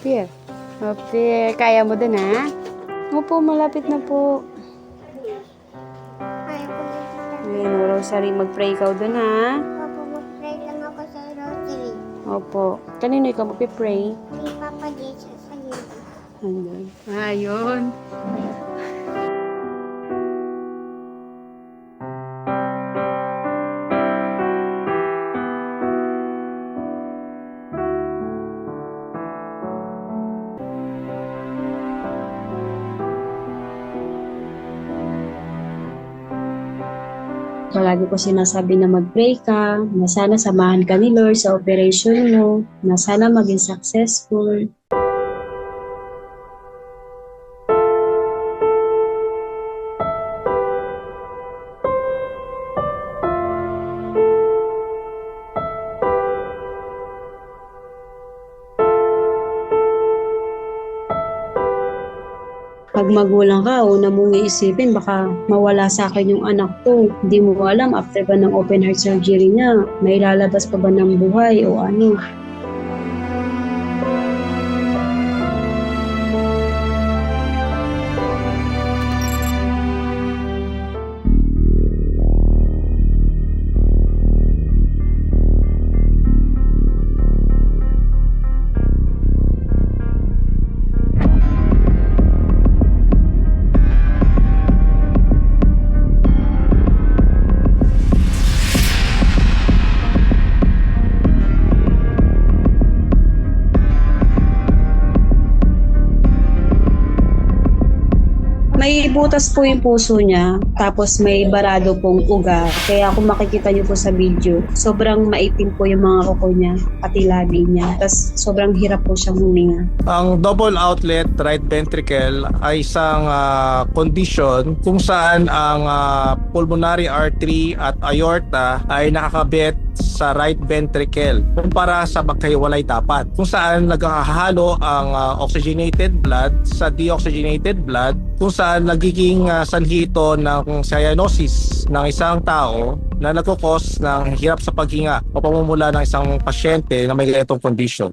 Pier. O, Pier. Kaya mo din, ha? Opo, malapit na po. Ayun, Rosary. Mag-pray ikaw dun, ha? Papa, mag-pray lang ako sa rosary. Opo. Kanino ikaw mag-pray? Ni Papa Jesus iyo. Andun. Ayun. Palagi ko sinasabi na mag-pray ka, na sana samahan ka ni Lord sa operation mo, na sana maging successful. Pag magulang ka, una mong iisipin, baka mawala sa akin yung anak ko. Hindi mo alam, after ba ng open heart surgery niya, may lalabas pa ba ng buhay o ano. May butas po yung puso niya, tapos may barado pong uga. Kaya kung makikita niyo po sa video, sobrang maitim po yung mga kuko niya, pati labi niya. Tapos sobrang hirap po siyang huminga. Ang double outlet right ventricle ay isang ah, condition kung saan ang ah, pulmonary artery at aorta ay nakakabit sa right ventricle kumpara sa magkahiwalay dapat kung saan nagkakahalo ang ah, oxygenated blood sa deoxygenated blood kung saan nagiging ah, sanhi ng cyanosis ng isang tao na nagkukos ng hirap sa paghinga o pamumula ng isang pasyente na may ganitong condition.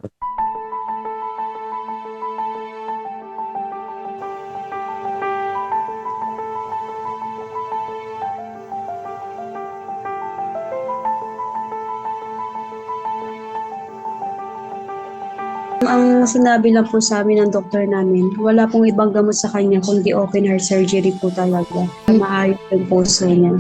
Ang sinabi lang po sa amin ng doktor namin, wala pong ibang gamot sa kanya kundi open heart surgery po talaga. Maayos yung puso niya.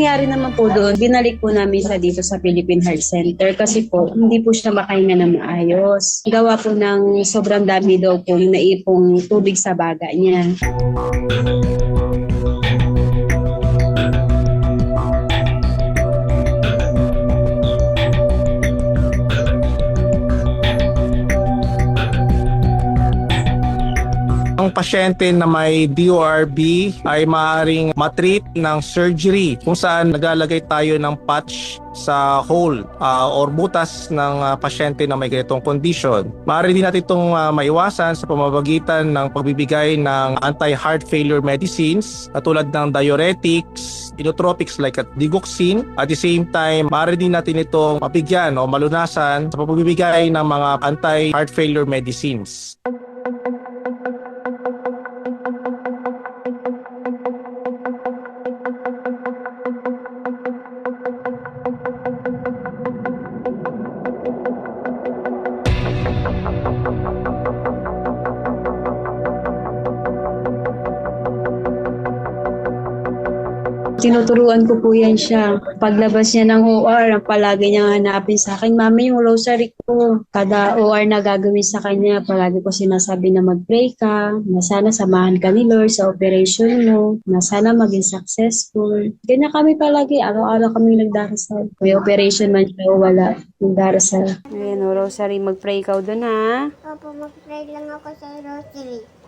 Nangyari naman po doon, binalik po namin sa dito sa Philippine Heart Center kasi po hindi po siya makahinga na maayos. Gawa po ng sobrang dami daw po naipong tubig sa baga niya. Ang pasyente na may DORB ay maaaring matreat ng surgery kung saan naglalagay tayo ng patch sa hole ah, or butas ng ah, pasyente na may ganitong condition. Maaari din natin itong ah, maiwasan sa pamamagitan ng pagbibigay ng anti-heart failure medicines katulad ng diuretics, inotropics like at digoxin. At the same time, maaari din natin itong mapigyan o malunasan sa pagbibigay ng mga anti-heart failure medicines. Tinuturuan ko po yan siya. Paglabas niya ng OR, ang palagi niya hanapin sa akin, Mami, yung rosary ko. Kada OR na gagawin sa kanya, palagi ko sinasabi na mag-pray ka, na sana samahan ka ni Lord sa operation mo, na sana maging successful. Ganyan kami palagi, araw-araw kami nagdarasal. May operation man siya o wala, nagdarasal. Ayan, o, Rosary, mag-pray ikaw doon, ha? Opo, mag-pray lang ako sa rosary.